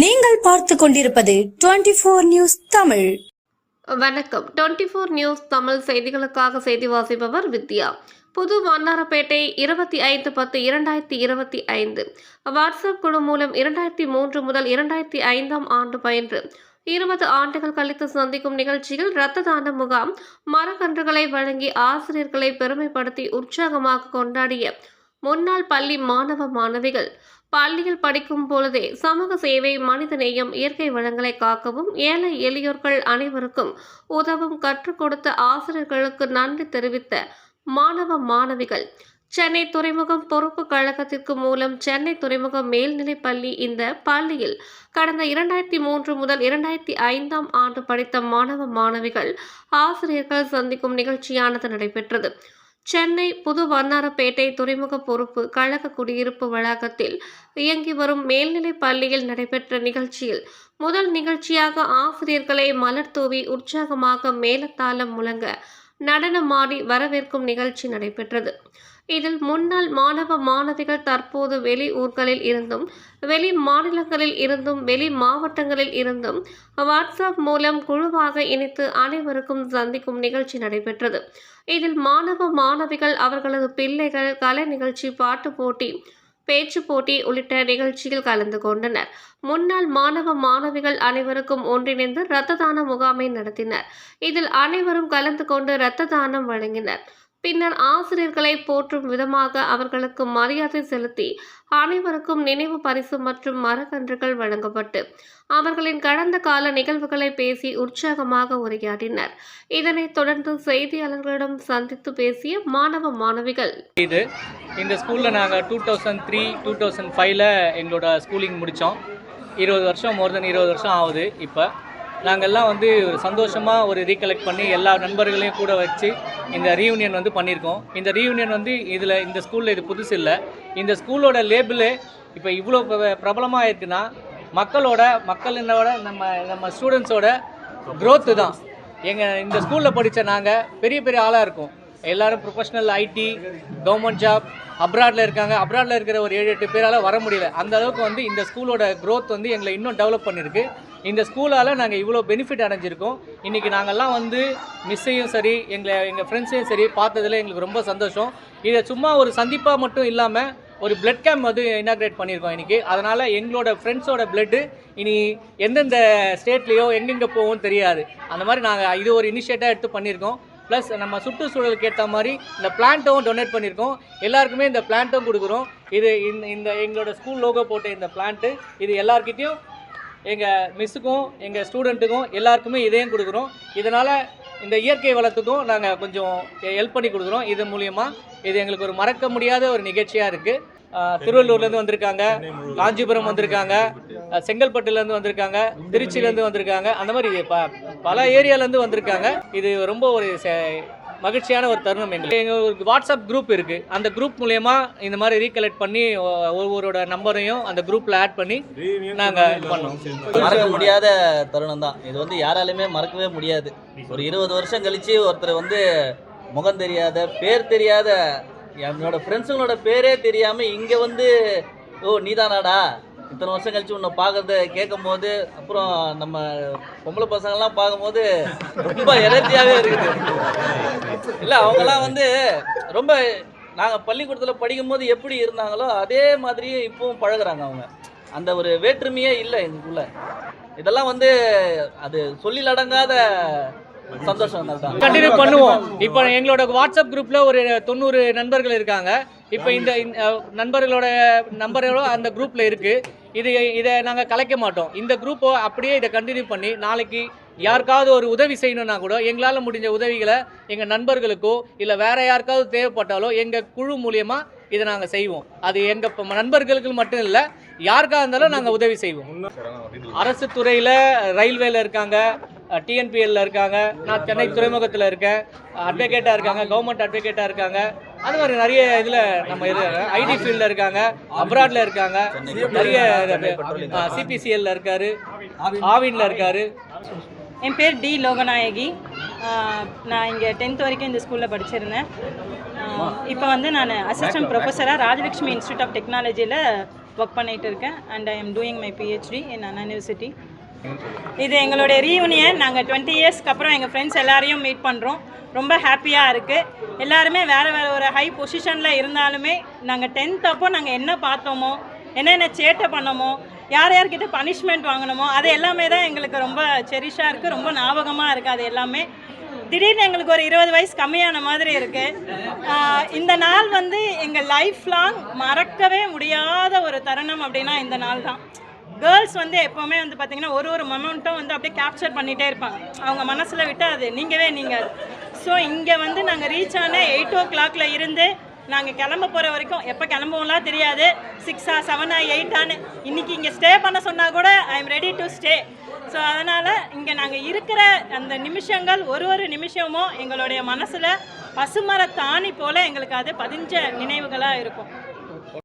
நீங்கள் பார்த்து கொண்டிருப்பது டுவெண்டி போர் நியூஸ் தமிழ். வணக்கம். டுவெண்ட்டி ஃபோர் நியூஸ் தமிழ் செய்திகளுக்காக செய்தி வாசிப்பவர் வித்யா. புது வண்ணாரப்பேட்டை இருபத்தி ஐந்து பத்து இரண்டாயிரத்தி இருபத்தி ஐந்து. வாட்ஸ்அப் குழு மூலம் இரண்டாயிரத்தி மூன்று முதல் இரண்டாயிரத்தி ஐந்தாம் ஆண்டு பயின்று இருபது ஆண்டுகள் கழித்து சந்திக்கும் நிகழ்ச்சியில் இரத்த தான முகாம் மரக்கன்றுகளை வழங்கி ஆசிரியர்களை பெருமைப்படுத்தி உற்சாகமாக கொண்டாடிய முன்னாள் பள்ளி மாணவ மாணவிகள் பள்ளியில் படிக்கும் பொழுதே சமூக சேவை மனிதநேயம் இயற்கை வளங்களை காக்கவும் ஏழை எளியோர்கள் அனைவருக்கும் உதவும் கற்றுக் கொடுத்த ஆசிரியர்களுக்கு நன்றி தெரிவித்த மாணவ மாணவிகள். சென்னை துறைமுகம் பொறுப்பு கழகத்திற்கு மூலம் சென்னை துறைமுகம் மேல்நிலைப் பள்ளி இந்த பள்ளியில் கடந்த இரண்டாயிரத்தி மூன்று முதல் இரண்டாயிரத்தி ஐந்தாம் ஆண்டு படித்த மாணவ மாணவிகள் ஆசிரியர்கள் சந்திக்கும் நிகழ்ச்சியானது நடைபெற்றது. சென்னை புது வண்ணாரப்பேட்டை துறைமுக பொறுப்பு கழக குடியிருப்பு வளாகத்தில் இயங்கி வரும் மேல்நிலைப் பள்ளியில் நடைபெற்ற நிகழ்ச்சியில் முதல் நிகழ்ச்சியாக ஆசிரியர்களை மலர் தூவி உற்சாகமாக மேலத்தாளம் முழங்க நடனமாடி வரவேற்கும் நிகழ்ச்சி நடைபெற்றது. இதில் முன்னாள் மாணவ மாணவிகள் தற்போது வெளி ஊர்களில் இருந்தும் வெளி மாநிலங்களில் இருந்தும் வெளி மாவட்டங்களில் இருந்தும் வாட்ஸ்அப் மூலம் குழுவாக இணைத்து அனைவருக்கும் சந்திக்கும் நிகழ்ச்சி நடைபெற்றது. இதில் மாணவ மாணவிகள் அவர்களது பிள்ளைகள் கலை நிகழ்ச்சி பாட்டு போட்டி பேச்சு போட்டி உள்ளிட்ட நிகழ்ச்சியில் கலந்து கொண்டனர். முன்னாள் மாணவ மாணவிகள் அனைவருக்கும் ஒன்றிணைந்து இரத்த தான முகாமை நடத்தினர். இதில் அனைவரும் கலந்து கொண்டு இரத்த தானம் வழங்கினர். பின்னர் ஆசிரியர்களை போற்றும் விதமாக அவர்களுக்கு மரியாதை செலுத்தி அனைவருக்கும் நினைவு பரிசு மற்றும் மரக்கன்றுகள் வழங்கப்பட்டு அவர்களின் கடந்த கால நிகழ்வுகளை பேசி உற்சாகமாக உரையாடினர். இதனைத் தொடர்ந்து செய்தியாளர்களிடம் சந்தித்து பேசிய மாணவ மாணவிகள். இது இந்த ஸ்கூலில் நாங்கள் two thousand three two thousand ஃபைவ்ல எங்களோட ஸ்கூலிங் முடித்தோம் இருபது வருஷம் மோர் தென் இருபது வருஷம் ஆகுது இப்போ. நாங்கள்லாம் வந்து சந்தோஷமாக ஒரு ரீகலெக்ட் பண்ணி எல்லா நண்பர்களையும் கூட வச்சு இந்த ரீயூனியன் வந்து பண்ணியிருக்கோம். இந்த ரீயூனியன் வந்து இதில் இந்த ஸ்கூலில் இது புதுசு இல்லை. இந்த ஸ்கூலோட லேபிளு இப்போ இவ்வளோ பிரபலமாக இருக்குன்னா மக்களோட மக்களினோட நம்ம நம்ம ஸ்டூடெண்ட்ஸோட க்ரோத்து தான். எங்கள் இந்த ஸ்கூலில் படித்த நாங்கள் பெரிய பெரிய ஆளாக இருக்கோம். எல்லாரும் ப்ரொஃபஷ்னல் ஐடி கவர்மெண்ட் ஜாப் அப்ராடில் இருக்காங்க. அப்ராடில் இருக்கிற ஒரு ஏழு எட்டு பேரால் வர முடியல. அந்த அளவுக்கு வந்து இந்த ஸ்கூலோட க்ரோத் வந்து எங்களை இன்னும் டெவலப் பண்ணியிருக்கு இந்த ஸ்கூலால் நாங்கள் இவ்வளோ பெனிஃபிட் அடைஞ்சிருக்கோம். இன்றைக்கி நாங்கள்லாம் வந்து மிஸ்ஸையும் சரி எங்களை எங்கள் ஃப்ரெண்ட்ஸையும் சரி பார்த்ததுல எங்களுக்கு ரொம்ப சந்தோஷம். இதை சும்மா ஒரு சந்திப்பாக மட்டும் இல்லாமல் ஒரு பிளட் கேம்ப் வந்து இனாக்ரேட் பண்ணியிருக்கோம் இன்றைக்கி அதனால் எங்களோட ஃப்ரெண்ட்ஸோட பிளட்டு இனி எந்தெந்த ஸ்டேட்லேயோ எங்கெங்கே போகும் தெரியாது. அந்த மாதிரி நாங்கள் இது ஒரு இனிஷியேட்டாக எடுத்து பண்ணியிருக்கோம். ப்ளஸ் நம்ம சுற்றுச்சூழலுக்கு ஏற்ற மாதிரி இந்த பிளான்ட்டும் டொனேட் பண்ணியிருக்கோம். எல்லாருக்குமே இந்த பிளான்ட்டும் கொடுக்குறோம். இது இந்த இந்த எங்களோட ஸ்கூல் லோகோ போட்ட இந்த பிளான்ட்டு இது எல்லாருக்கிட்டேயும் எங்கள் மிஸ்ஸுக்கும் எங்கள் ஸ்டூடெண்ட்டுக்கும் எல்லாருக்குமே இதையும் கொடுக்குறோம். இதனால் இந்த இயற்கை வளத்துக்கும் நாங்கள் கொஞ்சம் ஹெல்ப் பண்ணி கொடுக்குறோம். இது மூலியமாக இது எங்களுக்கு ஒரு மறக்க முடியாத ஒரு நிகழ்ச்சியாக இருக்குது திருவள்ளூர்லேருந்து வந்திருக்காங்க. காஞ்சிபுரம் வந்திருக்காங்க. செங்கல்பட்டுலேருந்து வந்திருக்காங்க. திருச்சியிலேருந்து வந்திருக்காங்க. அந்த மாதிரி ப பல ஏரியாலேருந்து வந்திருக்காங்க. இது ரொம்ப ஒரு மகிழ்ச்சியான ஒரு தருணம் எங்களுக்கு எங்கள் ஒரு வாட்ஸ்அப் குரூப் இருக்குது அந்த குரூப் மூலயமா இந்த மாதிரி ரீகலெக்ட் பண்ணி ஒவ்வொருவரோட நம்பரையும் அந்த குரூப்பில் ஆட் பண்ணி நாங்கள் இது பண்ணோம். மறக்க முடியாத தருணம் தான் இது வந்து யாராலுமே மறக்கவே முடியாது. ஒரு இருபது வருஷம் கழிச்சு ஒருத்தர் வந்து முகம் தெரியாத பேர் தெரியாத என்னோட ஃப்ரெண்ட்ஸுங்களோட பேரே தெரியாம இங்க வந்து ஓ நீதானாடா? இத்தனை வருஷம் கழிச்சு உன்னை பார்க்கறது கேட்கும் போது அப்புறம் நம்ம பொம்பளை பசங்கள்லாம் பார்க்கும்போது ரொம்ப எனர்ஜியாகவே இருக்குது. இல்லை அவங்கெல்லாம் வந்து ரொம்ப நாங்கள் பள்ளிக்கூடத்தில் படிக்கும்போது எப்படி இருந்தாங்களோ அதே மாதிரியே இப்பவும் பழகுறாங்க அவங்க. அந்த ஒரு வேற்றுமையே இல்லை எங்களுக்குள்ள. இதெல்லாம் வந்து அது சொல்லில் அடங்காத சந்தோஷம் தான். கண்டினியூ பண்ணுவோம். இப்போ எங்களோட வாட்ஸ்அப் குரூப்பில் ஒரு தொண்ணூறு நண்பர்கள் இருக்காங்க. இப்போ இந்த இந்த, நண்பர்களோட நம்பரோட அந்த குரூப்பில் இருக்குது இது இதை நாங்கள் கலைக்க மாட்டோம். இந்த குரூப்பை அப்படியே இதை கண்டினியூ பண்ணி நாளைக்கு யாருக்காவது ஒரு உதவி செய்யணும்னா கூட எங்களால் முடிஞ்ச உதவிகளை எங்கள் நண்பர்களுக்கோ இல்லை வேற யாருக்காவது தேவைப்பட்டாலோ எங்கள் குழு மூலியமாக இதை நாங்கள் செய்வோம். அது எங்கள் நண்பர்களுக்கு மட்டும் இல்லை யாருக்காக இருந்தாலும் நாங்கள் உதவி செய்வோம். அரசு துறையில் ரயில்வேல இருக்காங்க டிஎன்பிஎல்ல இருக்காங்க நான் சென்னை துறைமுகத்தில் இருக்கேன் அட்வொகேட்டாக இருக்காங்க கவர்மெண்ட் அட்வொகேட்டாக இருக்காங்க அது மாதிரி நிறைய இதில் நம்ம இது ஐடி ஃபீல்டில் இருக்காங்க அப்ராடில் இருக்காங்க. நிறைய சிபிசிஎல்ல இருக்காரு ஆவின்ல இருக்காரு. என் பேர் டி லோகநாயகி. நான் இங்கே டென்த் வரைக்கும் இந்த ஸ்கூலில் படிச்சிருந்தேன். இப்போ வந்து நான் அசிஸ்டன்ட் ப்ரொஃபஸராக ராஜலக்ஷ்மி இன்ஸ்டியூட் ஆஃப் டெக்னாலஜியில் ஒர்க் பண்ணிகிட்டு இருக்கேன். And I am doing my PhD in Anna university இது எங்களுடைய ரீயூனியன் நாங்கள் டுவெண்ட்டி இயர்ஸ்க்கு அப்புறம் எங்கள் ஃப்ரெண்ட்ஸ் எல்லாரையும் மீட் பண்ணுறோம் ரொம்ப ஹாப்பியாக இருக்குது எல்லாருமே வேறு வேறு ஒரு ஹை பொசிஷனில் இருந்தாலுமே நாங்கள் டென்த் அப்போ நாங்கள் என்ன பார்த்தோமோ என்னென்ன சேட்டை பண்ணோமோ யார் யார்கிட்ட பனிஷ்மெண்ட் வாங்கினோமோ அது எல்லாமே தான் எங்களுக்கு ரொம்ப செரிஷாக இருக்குது ரொம்ப ஞாபகமாக இருக்குது அது எல்லாமே. திடீர்னு எங்களுக்கு ஒரு இருபது வயசு கம்மியான மாதிரி இருக்குது இந்த நாள் வந்து எங்கள் லைஃப் லாங் மறக்கவே முடியாத ஒரு தருணம் அப்படின்னா இந்த நாள் தான். கேர்ள்ஸ் வந்து எப்போவுமே வந்து பார்த்தீங்கன்னா ஒரு ஒரு மொமெண்ட்டும் வந்து அப்படியே கேப்சர் பண்ணிகிட்டே இருப்பாங்க. அவங்க மனசில் விட்டு அது நீங்கவே நீங்கள் ஸோ இங்கே வந்து நாங்கள் ரீச் ஆன எயிட் ஓ கிளாக்ல இருந்து நாங்கள் கிளம்ப போகிற வரைக்கும் எப்போ கிளம்புவோம்லாம் தெரியாது. சிக்ஸா செவனா எயிட்டான்னு இன்னைக்கு இங்கே ஸ்டே பண்ண சொன்னால் கூட I am ready to stay so அதனால் இங்கே நாங்கள் இருக்கிற அந்த நிமிஷங்கள் ஒரு ஒரு நிமிஷமும் எங்களுடைய மனசில் பசுமர தாணி போல் எங்களுக்கு அது பதிஞ்ச நினைவுகளாக இருக்கும்.